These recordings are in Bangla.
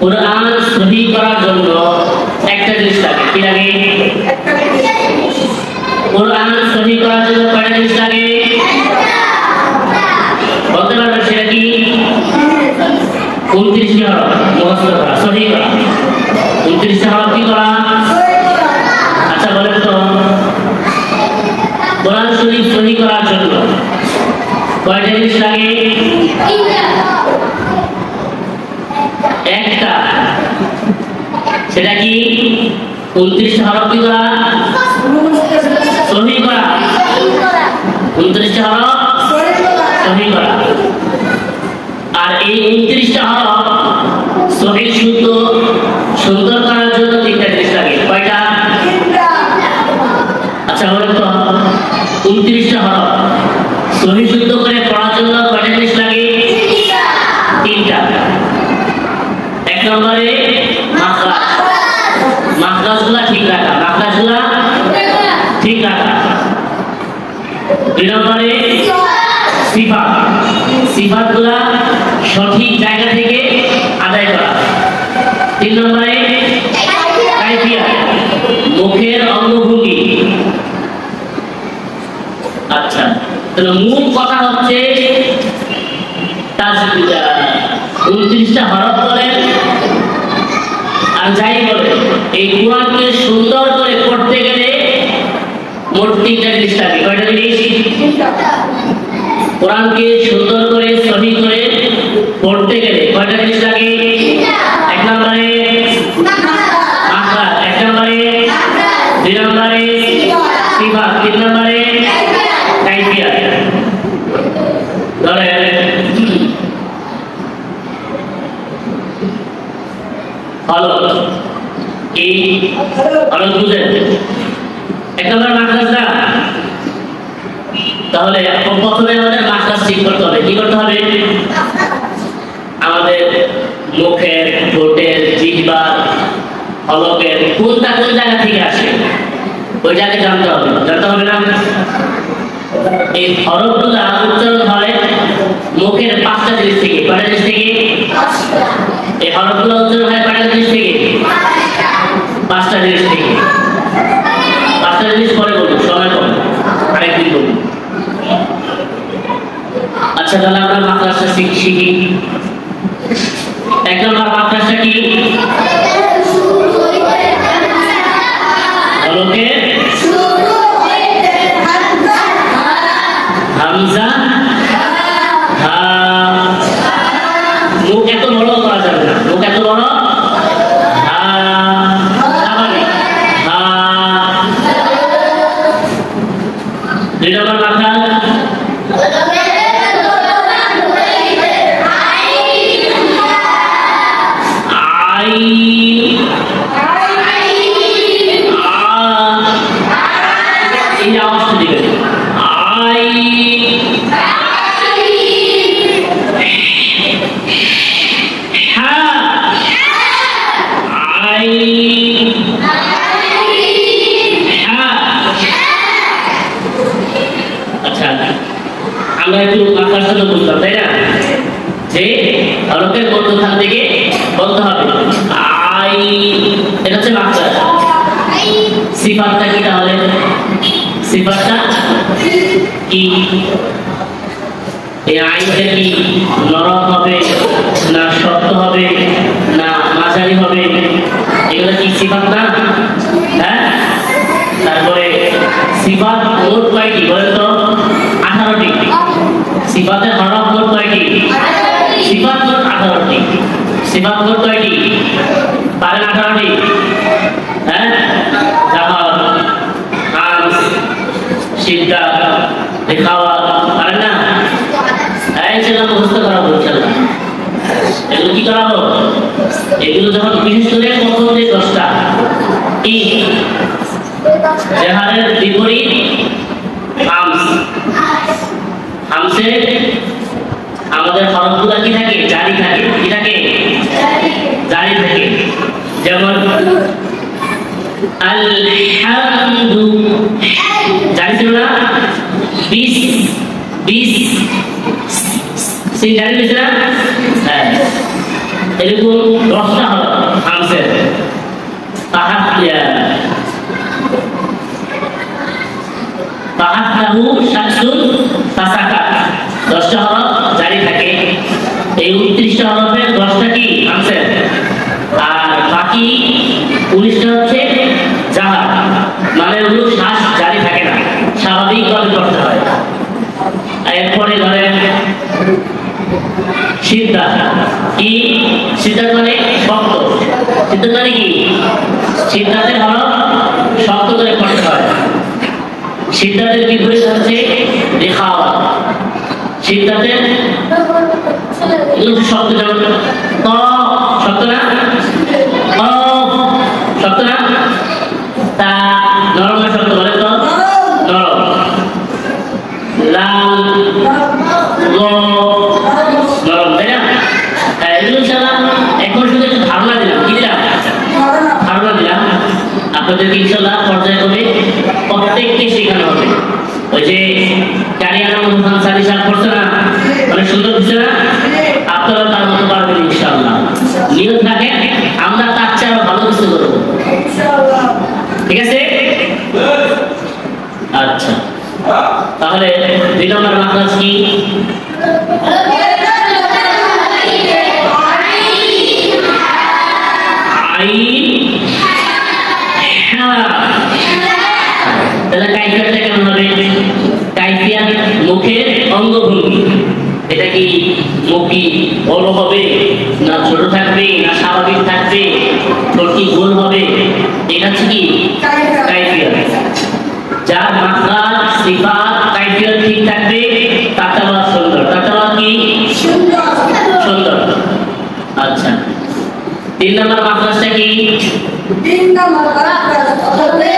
কোরআন সহি করার জন্য একটা জিনিস লাগে, কি লাগে? কোরআন সহি করার জন্য কয়টা জিনিস লাগে? বলতে পারবেন সেটা কি? উনত্রিশটি হরফ, মুখস্থ করা সহি করা। উনত্রিশটি হরফ কি করা? আচ্ছা বলেন তো। কোরআন শরীফ সহি করার জন্য কয়টা জিনিস লাগে? একটা। সেটা কি? উনত্রিশটা হরফ কি করা? সহি করা। হরফ? সহি করা। আর এই উনত্রিশটা হরফ সহি শুদ্ধ সুন্দর করার জন্য তিনটা জিনিস লাগে। কয়টা? আচ্ছা বলেন তো। উনত্রিশটা হরফ সহি শুদ্ধ করে নম্বরে মাখরাজ সঠিক জায়গা থেকে আদায় করা। তিন নম্বরে মুখের অঙ্গভঙ্গি। আচ্ছা তাহলে মূল কথা হচ্ছে উনত্রিশটা হরফ বলেন। আর যাই বলেন এই কোরআনকে সুন্দর করে পড়তে গেলে মোট তিনটা জিনিস লাগে কয়টা জিনিস? কোরআনকে সুন্দর করে সহি করে পড়তে গেলে কয়টা জিনিস লাগে? এক নম্বরে এক নম্বরে দুই নম্বরে তিন নম্বরে কাইফিয়াত ধরেন হলো হলো বুঝেন? এক নম্বর মাখরাজ না? তাহলে প্রথমে আমাদের মাখরাজ ঠিক করতে হবে। কি করতে হবে? আমাদের মুখের, ঠোঁটের, জিহ্বার, হলকের, কোনটা কোন জায়গা থেকে আসে, ওইটাকে জানতে হবে। জানতে হবে না? এই হরফগুলা উচ্চারণ হয় মুখের পাঁচটা জিনিস থেকে। কয়টা জিনিস থেকে? এই হরফগুলো উচ্চারণ হয় কয়টা জিনিস থেকে? পাঁচটা জিনিস থেকে পাঁচটা জিনিস পরে বলব, সময় কম। আরেকদিন বলব। আচ্ছা তাহলে আমরা মাদ্রাসা শিখি। এক নম্বর মাদ্রাসা কি? যে হরফের মধ্যখান থেকে বলতে হবে। আই, এটা হচ্ছে মাত্রা সিফাতটা কি তাহলে? সিফাতটা কি? এই আইনটা কি নরম হবে, না শক্ত হবে, না মাঝারি হবে? এগুলো কি সিফাত না? হ্যাঁ? তারপরে সিফাত মোট কয়টি বলেন তো আঠারোটি সিফাতের হরফ মোট কয়টি? সিফাত মোট আঠারোটি সিফাত মোট কয়টি? পারেন আঠারোটি। হ্যাঁ? জামাল হামস সিদ্ধা দেখাওয়া পারেন না? এই ছেলে মুখস্থ করাবো ইনশাল্লাহ এগুলো কি করাবো এগুলো যখন বিশেষ করে প্রথম যে দশটা। কি? জেহারের বিপরীত হামসে আমাদের হরফগুলো কি থাকে? জারি থাকে। কি থাকে? জারি। থাকে। যেমন আলহামদু। জানি ছিল না? বিশ বিশ। সেই জানি হয়েছে না? হ্যাঁ। এরকম দশটা হলো? হামসের তাহার তাহাহু শাকসুন তাসাকা দশটা হরফ জারি থাকে। এই উনত্রিশটা হরফের দশটা কি? হামসের আর বাকি উনিশটা হচ্ছে জাহার মানে ওগুলো শ্বাস জারি থাকে না। স্বাভাবিকভাবে করতে হয়। এরপরে ধরেন সিদ্ধা কি? সিদ্ধান্ত মানে শক্ত সিদ্ধান্ত মানে কি? সিদ্ধান্তের হলো শক্ত করে করতে হয়। সিদ্ধান্তের বিপরীত হচ্ছে দেখাওয়া সিদ্ধান্তের এগুলো শব্দ শব্দ না? তা নরম না শব্দ বলে তো। নরম। নরম তাই না? হ্যাঁ, এখন শুধু ধারণা দিলাম। কি দিলাম? ধারণা দিলাম। আপনাদেরকে ইনশাল্লাহ আচ্ছা। তাহলে দুই নম্বর মাদ্রাস কি? স্বাভাবিক থাকবে, তোর কি হবে? এটা হচ্ছে কি? যার মাত্রা ঠিক থাকবে তাতে আবার সুন্দর। তাতে আবার কি? সুন্দর। আচ্ছা। তিন নম্বর মাত্রাটা কি? হ্যাঁ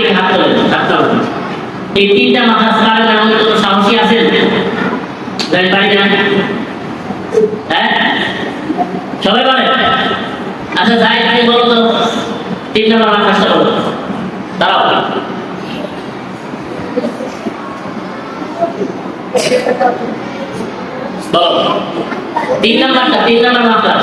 পারেন না কে কে হাত তোলেন হাত তোলেন এই তিনটা মাথাস পারেন এমন কোনো সাহসী আছেন? পারি না হ্যাঁ? সবাই পারে? আচ্ছা যাই, তুমি বলো তো। তিন নম্বর আকাশটা বলো দাঁড়াও। বলো। তিন নম্বরটা, তিন নম্বর আকাশ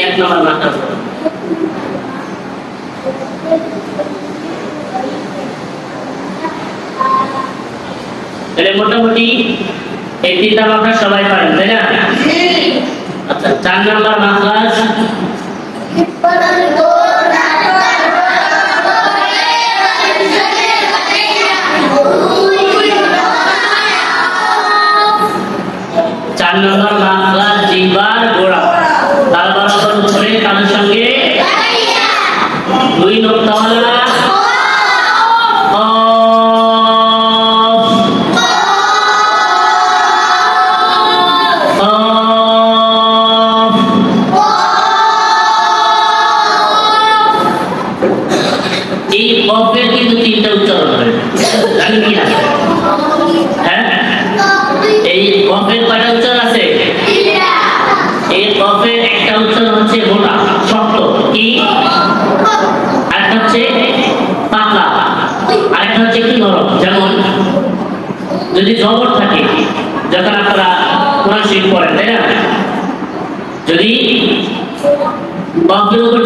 এক নম্বর তাহলে মোটামুটি এই সবাই পারেন তাই না? আচ্ছা চার নাম্বার মাখরাজ চার নম্বর জিহ্বার গোড়া। বছরের কারোর সঙ্গে? দুই লোক হচ্ছে একটু নরম, যেমন যদি জবর থাকে, যখন আপনারা কোরআন শরীফ পড়েন, তাই না? যদি বাপের উপর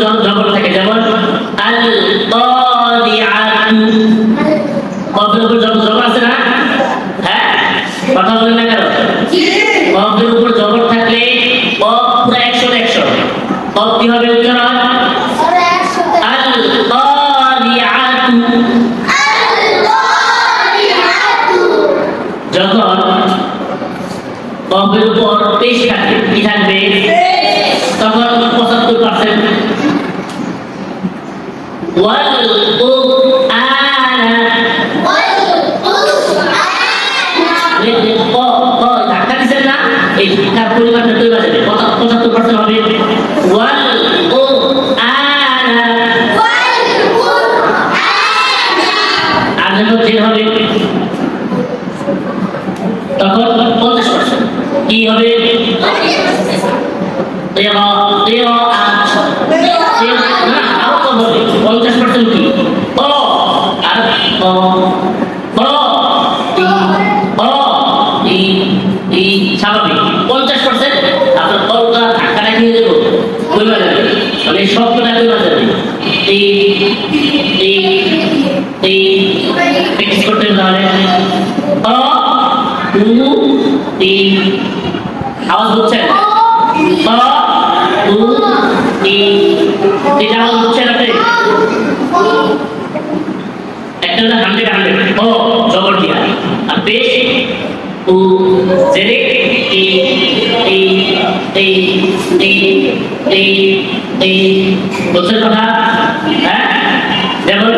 যখন কফের উপর তেইশ থাকে কি থাকবে? তখন পঁচাত্তর পার্সেন্ট ধাক্কা দিচ্ছেন না এই ধাক্কার পরিমাণটা তৈরি যাবে পঁচাত্তর পার্সেন্ট হবে ওয়াল ও আর যখন জের হবে তখন পঞ্চাশ পার্সেন্ট। কি হবে? তেরো আওয়াজ হচ্ছে না? অ উ, ই এটা আওয়াজ হচ্ছে না আপনি একটা ও, জবর দিয়া। আর পেশ উ, জেরে, ই ই ই ই ই ই বুঝছেন কথা? হ্যাঁ? যেমন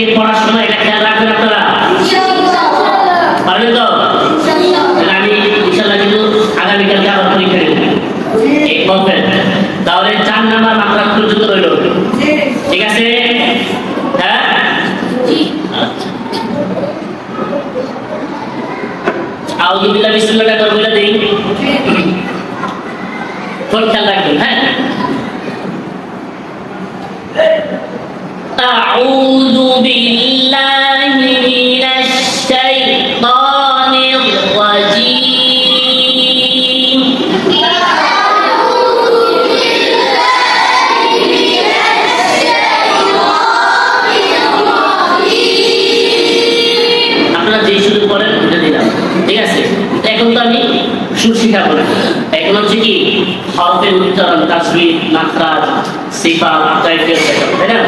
আজকে থেকে পড়ার সময় এটা খেয়াল রাখবেন আপনারা পারবেন তো তাহলে আমি ইনশাল্লাহ কিন্তু আগামীকালকে আবার পরীক্ষা নেব এই কনফারেন্স তাহলে চার নাম্বার মাত্রা পর্যন্ত রইল ঠিক আছে হ্যাঁ আচ্ছা আউযু বিল্লাহি বিসমিল্লাহ করে বলে দেই কোন খেয়াল রাখবেন হ্যাঁ أعوذ بالله من الشيطان الرجيم আপনারা যে শুরু করেন ওটা দিলাম ঠিক আছে এখন তো আমি সুর শিখাবো না এখন হচ্ছে কি হরফের উচ্চারণ তাসবির মাত্রা সিফা টাইপের তাই না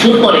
সুর পরে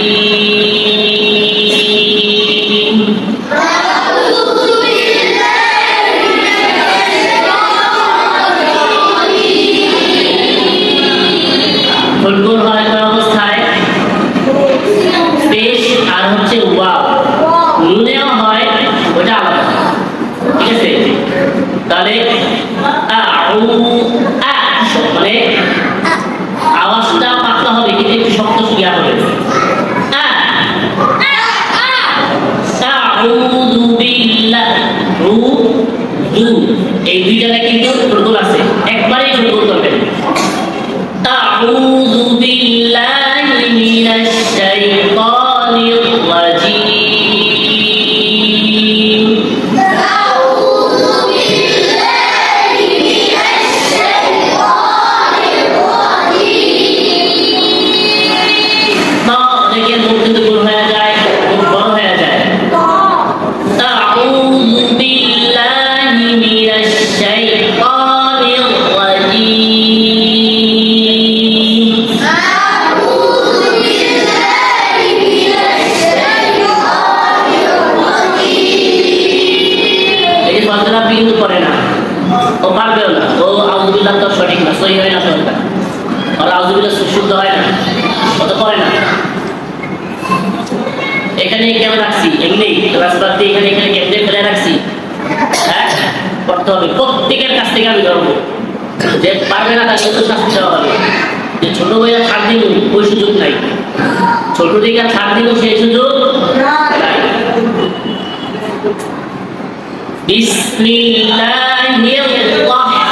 মানে আওয়াজটা পাতলা হবে, কিন্তু একটু শক্ত সুবিধা হবে। এই দুই কিন্তু প্রতুল আছে একবারই প্রতুল করবেন আউযু এখানে কেন রাখছি? এমনি রাস্তার দিয়ে এখানে এখানে কেমনে ফেলে রাখছি? হ্যাঁ? করতে হবে। প্রত্যেকের কাছ থেকে আমি ধরবো। যে পারবে না তাকে তো শাস্তি দেওয়া হবে। যে ছোট ভাইয়া ছাড় দিল, ওই সুযোগ নাই। ছোট দিকে ছাড় দিল, সেই সুযোগ নাই। বিসমিল্লাহির রহমানির